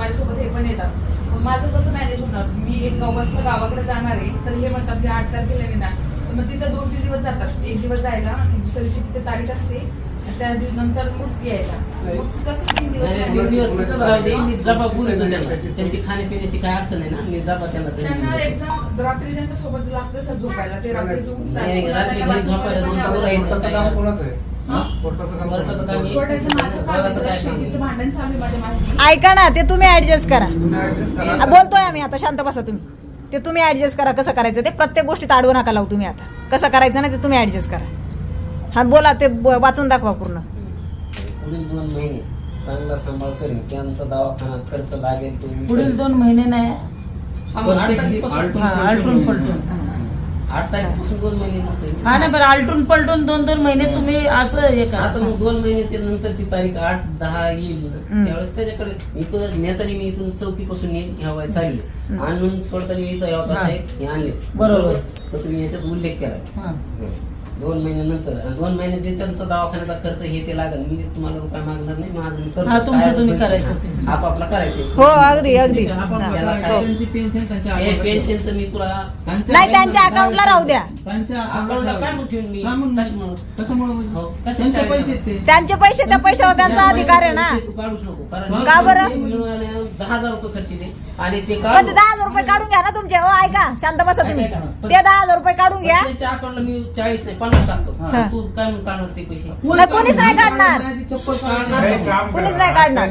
माझ्यासोबत हे पण येतात. मग माझं कसं मॅनेज होणार? मी एक वाजता गावाकडे जाणार आहे तर हे म्हणतात की आठ तारखेला येणार. तर मग तिथं दोन तीन दिवस जातात. एक दिवस जायला आणि दुसऱ्या दिवशी तिथे तारीख असते त्या दिवस नंतर मग यायला मग कसं तीन दिवस त्यांची खाण्यापिण्याची काय अडचण आहे ना? मी डबा त्यांना. एक्झाम रात्री त्यांच्यासोबत लागतं झोपायला. ते रात्री घरी झोपायला दोन कोणाचं आहे? ऐका ना ते तुम्ही ऍडजस्ट करा. बोलतोय आम्ही आता शांत बसा तुम्ही. ते तुम्ही ऍडजस्ट करा कसं करायचं ते. प्रत्येक गोष्टीत अडवू नका लावू तुम्ही आता. कसं करायचं ना ते तुम्ही ऍडजस्ट करा. हा बोला ते ब- वाचून दाखवा पूर्ण. पुढील दोन महिने चांगला सांभाळ करीन. त्यांचा दवाखाना खर्च लागेल तो मी पुढील. दोन महिने नाही. आलटून पलटून. आठ तारखेपासून दोन महिने. हा नाही बरं आलटून पलटून दोन दोन महिने तुम्ही असं हे आता करा मग दोन महिन्याच्या नंतरची तारीख आठ दहा येईल. त्यावेळेस त्याच्याकडे इथं नेतानी मी इथून चौकीपासून येईल ह्या चालले आणून सोडताना मी इथं यावं हा. हे आणले बरोबर. तसं मी याच्यात उल्लेख केलाय हा. दोन महिन्यानंतर आणि दोन महिन्यात जे त्यांचा दवाखान्याचा खर्च हे ते लागेल मी तुम्हाला रुपये मागणार नाही माझं. हा, तुमचं तुम्ही करायचं ते. आपापला करायचं हो अगदी अगदी हा. त्यांची त्यांच्या हे पेन्शनचं मी तुला त्यांच्या नाही त्यांच्या अकाउंटला राहू द्या त्यांच्या अकाउंटला काय म्हणून ठेवून मी का म्हणून? कशामुळं? कशामुळं हो? कशाच्या त्यांचे? पैसे आहेत ते त्यांचे पैसे त्या पैशावर त्यांचा अधिकार आहे ना तू काढूच नको कारण का बरं? ते दहा हजार रुपये खर्च दे आणि ते पण काढून- ते दहा हजार रुपये काढून घ्या ना तुमचे हो ऐका शांत बसा तुम्ही. ते दहा हजार रुपये काढून घ्या त्याच्या अकाउंटला मी चाळीस नाही टाकतो हा. तू काय म्हणून काढणार ते पैसे नाही, कोणीच नाही काढणार. कुणीच. नाही काढणार.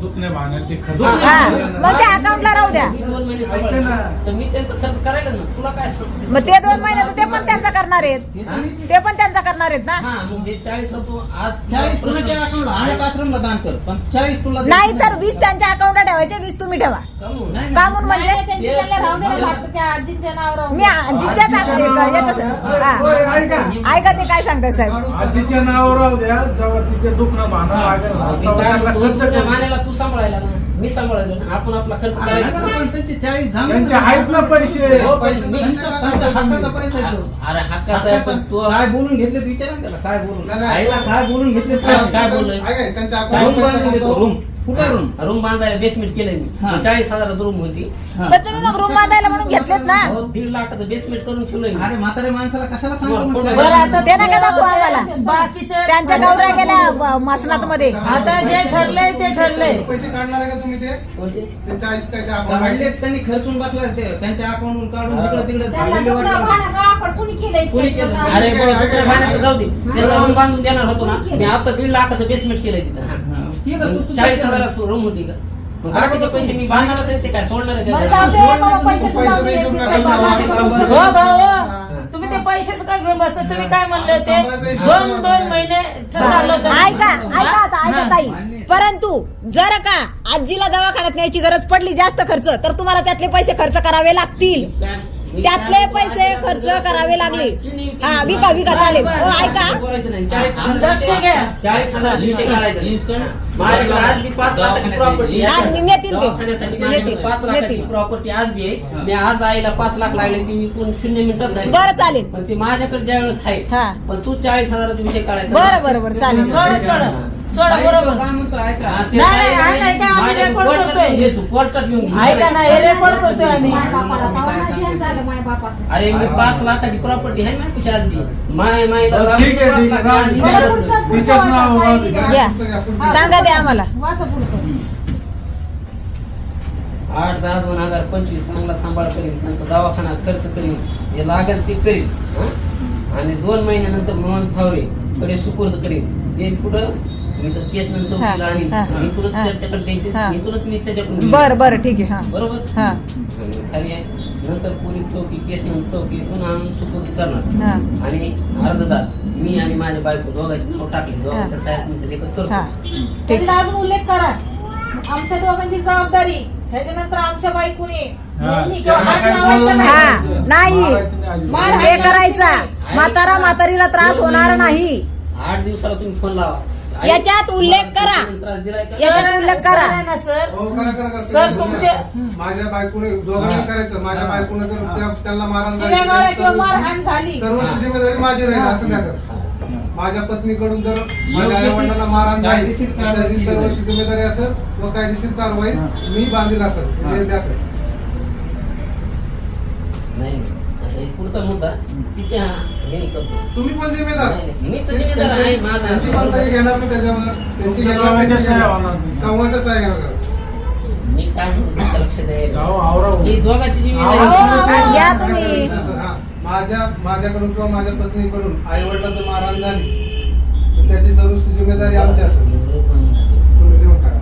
दुखणे ते खर्च हा मग त्या अकाउंटला राहू द्या मी दोन महिने सांभाळतो. तर मी त्यांचा खर्च करायला ना तुला काय असतं? मग ते दोन महिन्याचं ते पण त्यांचा करणार आहेत ते पण त्यांचा करणार आहेत ना हा म्हणजे चाळीस तू आज चाळीस कुणाच्या अकाउंटला अनाथ आश्रमला दान कर पण चाळीस तुला द्यायचं नाही तर वीस त्यांच्या अकाउंटला ठेवायचे वीस तुम्ही ठेवा कमवून. नाही, का म्हणून म्हणजे मी आजीच्याच ऐका ते काय सांगताय साहेब? आजीच्या नावावर राहू द्या जेव्हा तिचे दुखणं भांडण लागेल ना, मी खर्च करू. मानेला तू सांभाळायला ना मी सांभाळायला ना आपण आपला खर्च पण त्यांचे आहेत ना पैसे. हो. अरे हक्काचा आहे पण तू काय बोलून घेतले विचारा त्याला काय बोलून. आईला काय बोलून घेतले काय- बोललोय? बांधून देतो. रूम कुठे रूम रूम बांधायला बेसमेंट केलंय मी हा. चाळीस हजारात रूम होती पण तुम्ही मग रूम बांधायला म्हणून घेतलेत ना हो, दीड लाखाचं बेसमेंट करून ठेवलंय मी. अरे म्हातारे माणसाला कशाला सांगतो बरं, मग? बरं आता दाखवू आम्हाला बाकीचे त्यांच्या गौऱ्या गेल्या मसनात मध्ये आता जे ठरलंय ते ठरलंय पैसे काढणार आहे का तुम्ही ते कोणते? ते चाळीस काय ते काढले अकाउंट त्यांनी खर्चून बसला ते त्यांच्या अकाउंटून काढून हा. तिकडे तिकडे वाटलं. कुणी केलं? अरे बरं, जाऊ दे त्याला रूम बांधून देणार होतो ना मी आता दीड लाखाचं बेसमेंट केलंय तिथं हा. हा. चाळीस रूम होती का? पैसे मी बांधणारच ते काय सोडणार हो भाऊ हा. तुम्ही ते पैसेच काय घेऊन बसता? तुम्ही काय म्हणले ते. दोन दोन महिने. ऐका ऐका आता ऐका. ताई. परंतु जर का आजीला दवाखान्यात न्यायची गरज पडली जास्त खर्च तर तुम्हाला त्यातले पैसे खर्च करावे लागतील. त्यातले पैसे खर्च करावे लागले. हा विका विका चालेल. हो ऐका हजार हजार प्रॉपर्टी आज बी आहे. मी आज आईला पाच लाख लागले ती विकून शून्य मिनिटात झाली. बरं चालेल. पण ते माझ्याकडे ज्या वेळेस आहे हा. पण तू चाळीस हजाराचा विषय काढायचा. बरं बरं बरं चालेल. सोडा सोडा सोडा आई बरोबर काय म्हणतो ऐका हा, ते नाही, काय- नाही, नाही, काय आम्ही माझ्या रेकॉर्ड कोर्टात करतोय. घेऊन घे तू, कोर्टात घेऊन घे. ऐका ना हे रेकॉर्ड करतोय आम्ही माय बापाला तेव्हा माझी हेच झालं, माय बापाचं. अरे मी पाच लाखाची प्रॉपर्टी आहे ना तुझ्या आधी माय माय बरं, ठीक आहे, ठीक आहे. राहू दे. पुढचं- पुढचं तिच्याच वाचा? या. हा. सांगा ते आम्हाला वाचा पुढचं. आठ दहा दोन हजार पंचवीस चांगला सांभाळ करीन त्यांचा दवाखाना खर्च करीन जे लागेल ते करीन हं? आणि दोन महिन्यानंतर मोहन फावरे कडे सुपूर्द करीन ते पुढं मी तर केस नंतर हा, हा, हा. त्याच्याकडे द्यायचे हा. मी त्याच्याकडून बरं बरं ठीक आहे हा. बरोबर? हा. आणि खाली आहे नंतर पोलीस चौकी केस नंतर चौकी इथून आणून सुपूर्द करणार हा. आणि अर्धदार मी आणि माझ्या बायको दोघांची नाव टाकले. दोघांच्या साहेब म्हणजे करतो ठीक. अजून उल्लेख करा. आमच्या दोघांची जबाबदारी. ह्याच्यानंतर आमच्या बायकोने हा. यांनी किंवा हात लावायचा नाही. नाही. मार हे करायचा. म्हातारा म्हातारीला त्रास होणार नाही. आठ दिवसाला तुम्ही फोन लावा. याच्यात उल्लेख करा. याच्यात सर- उल्लेख करा. सर ना सर हो, करा, करा, करा. सर, तुमचे- माझ्या बायकोने दोघांनी करायचं माझ्या बायकोने जर त्या- त्यांना मारण शिव्या गाळ्या किंवा मारहाण झाली सर्व जिम्मेदारी माझी राहील असं नाही करत. माझ्या पत्नीकडून जर माझ्या योग्य आई ती वडिलांना मारहाण झाली कायदेशीर तर कारवाई त्याची केली सर्व जाईल. जिम्मेदारी असेल व कायदेशीर कारवाई मी बांधील असेल हा. हे द्या. नाही पुढचा मुद्दा तिच्या हे करतो तुम्ही पण जिम्मेदार. मी तर जिम्मेदार आहे. त्यांची पण सही घेणार मी त्याच्यावर त्यांची. चव्हाणच्या सह्या घेणार मी काय म्हणतो लक्ष द्यायला ही दोघांची जिम्मेदारी अहो. घ्या तुम्ही हा. माझ्या माझ्याकडून किंवा माझ्या पत्नीकडून आई वडिलांचं मारहाण झाली तर त्याची सर्व जिम्मेदारी आमची असेल तुम्ही देऊन टाका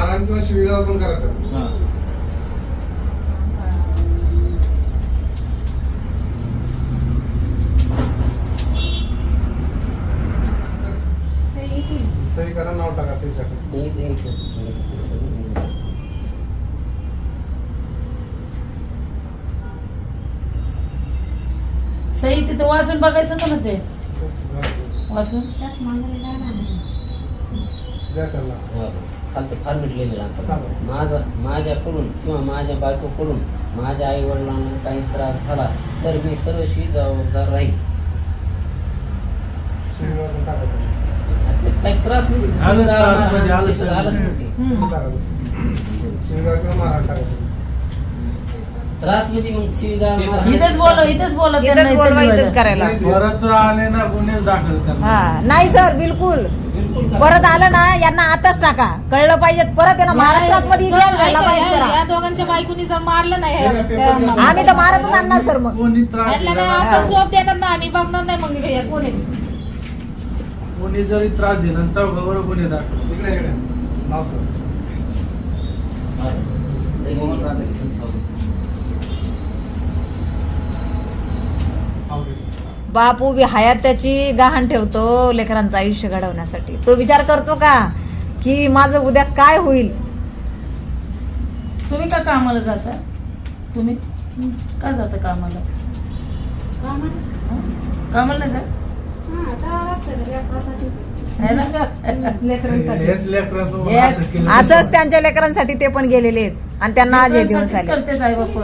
मारहाण किंवा शिवीगाळ पण करा करा. हा. सही करा नाव टाका सही टाका सही तिथे वाचून बघायचं का ना ते? वाचून. द्या त्यांना. खालचं फॉर्मेट लिहिलेलं आता. सांगा. माझा माझ्याकडून किंवा माझ्या बायकोकडून माझ्या आई वडिलांना काही त्रास झाला तर मी सर्वस्वी जबाबदार राहील काही त्रास नाही. त्रास म्हणजे मग. इथेच बोलव इथेच बोलव इथंच इथेच इथंच करायला. परत आले ना गुन्हे दाखल हा. नाही सर बिलकुल. परत आलं ना यांना आताच टाका. कळलं पाहिजे परत ना महाराष्ट्रात मध्ये सर, इतिहास घडला ऐका, पाहिजे या- जरा. या दोघांच्या बायकोनी जर मारलं नाही हे त्या- आम्ही तर मारतच आणणार सर मग. कोणी त्रास यांना दिला नाही ना, असं झोप देणार ना आम्ही बघणार नाही मग हे कोण आहे. कोणी जरी त्रास दिला चौघावर गुन्हे दाखल इकडे इकडे. नाव सर एक moment राहतं की संचालक. नाव घे. बाप उभी हयात त्याची गहाण ठेवतो लेकरांचं आयुष्य घडवण्यासाठी. तो विचार करतो का? की माझं उद्या काय होईल? तुम्ही का कामाला जाता? तुम्ही? का जाता कामाला? कामाला? नाही जात? है ना? लेकरांसाठी. हेच लेकराचं हे- असं केलं असंच त्यांच्या लेकरांसाठी ते पण गेलेले आहेत. आणि त्यांना आज हे दिवस लेकरांसाठीच आले. करते आई बाप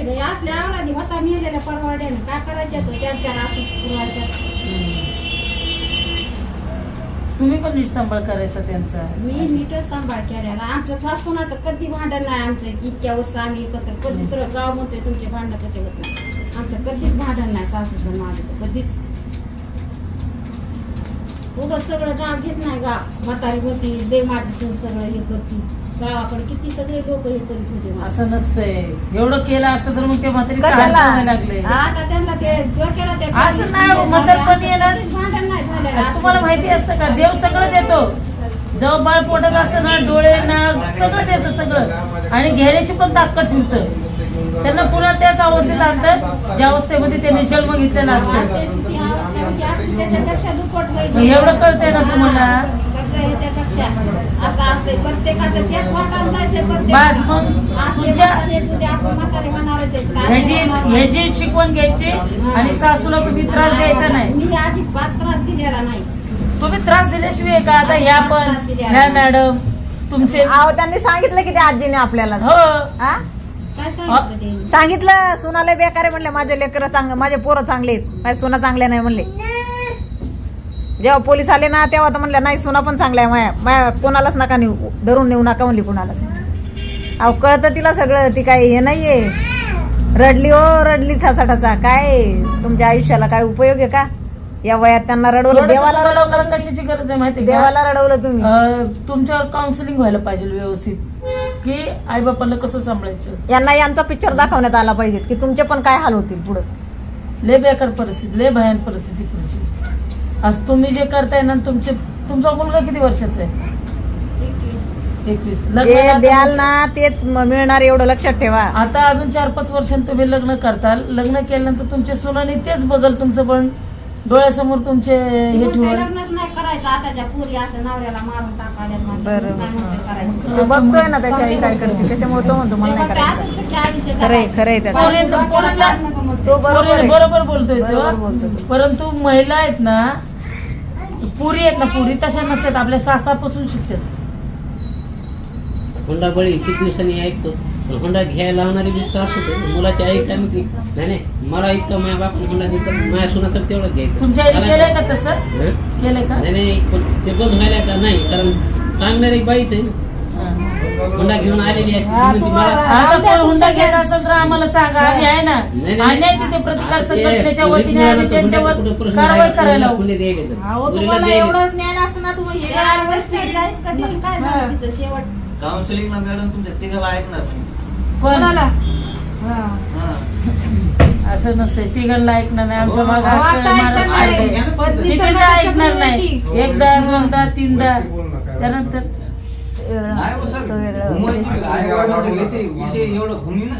आपल्या आवडाने होता मेलेल्या परवाड्याने. काय करायचं तो त्यांच्या असं पुरवायच्या तुम्ही पण नीट सांभाळ करायचा त्यांचा. मी नीटच सांभाळ केलेला. आमचं सासूनाचं कधी भांडण नाही आमचं. इतक्या वर्ष आम्ही एकत्र कधी सरळ गाव म्हणतोय तुमचे भांडण त्याच्यावर नाही. आमचं कधीच भांडण नाही सासूचं माझं तर कधीच. उगं सगळं गाव घेत नाही गाव म्हातारी होती दे माझी सून सगळं हे करती. गावाकडे किती सगळे लोक हे करीत होते मला. असं नसतंय. एवढं केलं असतं तर मग ते म्हातारी कशाला? काय लागले. आता त्यांना ते डोक्याला ते असं नाही हो, म्हातारपणी भांडण नाही झालेलं तुम्हाला माहिती असतं का? देव सगळं देतो. जेव्हा बाळ पोटात असतं ना डोळे नाक सगळं देतं सगळं. आणि घेण्याची पण ताकद ठेवतं. त्यांना पुन्हा त्याच अवस्थेत आणतं ज्या अवस्थेमध्ये त्यांनी जन्म घेतलेला असतो. त्यांची ती अवस्था होती, आपण त्याच्यापेक्षा दुप्पट मग वैद्य. एवढं कळतंय ना तुम्हाला? असं प्रत्येकाचं बस. मग तुमच्या आपण म्हातारे ह्याची शिकवण घ्यायची आणि सासूला तुम्ही त्रास द्यायचा नाही. मी अजिबात त्रास दिलेला नाही. तुम्ही त्रास दिल्याशिवाय का आता ह्या पण ह्या मॅडम तुमचे अहो त्यांनी सांगितलं की त्या आजीने आपल्याला. हो. हा? काय सांगितलं त्यांनी? सांगितलं सुनाले बेकार आहे म्हणले माझे लेकर चांगले माझे पोरं चांगले आहेत. माझ्या सुना चांगल्या नाही म्हणले. जेव्हा पोलीस आले ना तेव्हा तर म्हणल्या नाही सुना पण चांगल्या आहे माया माया कोणालाच नका नेऊ धरून नेऊ नका म्हणली कोणालाच. अहो कळतं तिला सगळं ती काय हे नाहीये. रडली हो रडली ठसा ठसा काय तुमच्या आयुष्याला काय उपयोग आहे का? या वयात त्यांना रडवलं देवाला रडवलं कशाची गरज आहे माहिती देवाला रडवलं तुम्ही. तुमच्यावर काउन्सिलिंग व्हायला पाहिजे व्यवस्थित. की आई बापाला कसं सांभाळायचं? यांना यांचा पिक्चर दाखवण्यात आला पाहिजे की तुमचे पण काय हाल होतील पुढे? लय बेकार परिस्थिती लय भयान परिस्थिती आज तुम्ही जे करताय ना तुमचे तुमचा मुलगा किती वर्षाचा आहे? एकवीस. जे द्याल ना तेच म- मिळणार एवढं लक्षात ठेवा. आता अजून चार पाच वर्षांनी तुम्ही लग्न करताल. लग्न केल्यानंतर तुमच्या सुनाने तेच बघल तुमचं पण. डोळ्यासमोर तुमचे हे म्हणतोय ठेवल लग्नच नाही करायचं. आताच्या पोरी असं नवऱ्याला मारून टाकायला बरं. नाही म्हणतोय करायचं. तो बघतोय ना त्याच्या आई काय करते. त्याच्यामुळे तो म्हणतो मला नाही म्हणतोय करायचं. असं सुखी आयुष्य खरंय जगायचं. खरंय त्याचं. पोरींना- पोरींना- तो बरोबर पोरीने आहे. बरोबर बोलतोय बरोबर बोलतो तो. तो. परंतु महिला आहेत ना पुरी आहेत ना पुरी तशा नसतात आपल्या सासापासून शिकतात. हुंडाबळी किती दिवसांनी ऐकतो? हुंडा घ्यायला लावणारी बी सास होते. मुलाची आई काय म्हणते नाही नाही मला इतकं माझ्या बापाने हुंडा दिला माझ्या सुनाचं तेवढंच घ्यायचं. तुमच्या केलंय का तसं? केलंय का? नाही नाही ते बंद व्हायला का? नाही कारण सांगणारी बाईच आहे ना. हुंडा घेऊन आलेली आहे हा, तुम्हाला- आता कोण हुंडा घेत असेल तर आम्हाला सांगा आम्ही आहे ना नाही, नाही. आणि तिथे प्रतिकार संघटनेच्या वतीने आम्ही त्यांच्यावर कारवाई? करायला. अहो तुम्हाला. एवढं ज्ञान ना तुम्ही हे काय गोष्टी काउन्सिलिंगला मॅडम तुमच्या तिघाला ऐकणार कोण कोणाला हा. हा. असं नसते तिघांना ऐकणार नाही आमच्या मागं अहो, हात आता मारत ऐकणार आहे. नाही. ऐकणार. एकदा दोनदा तीनदा. त्यानंतर नाही हो सर तो वेगळं. घुमवायची आई वडिलांचं घेते विषय एवढं घुमी ना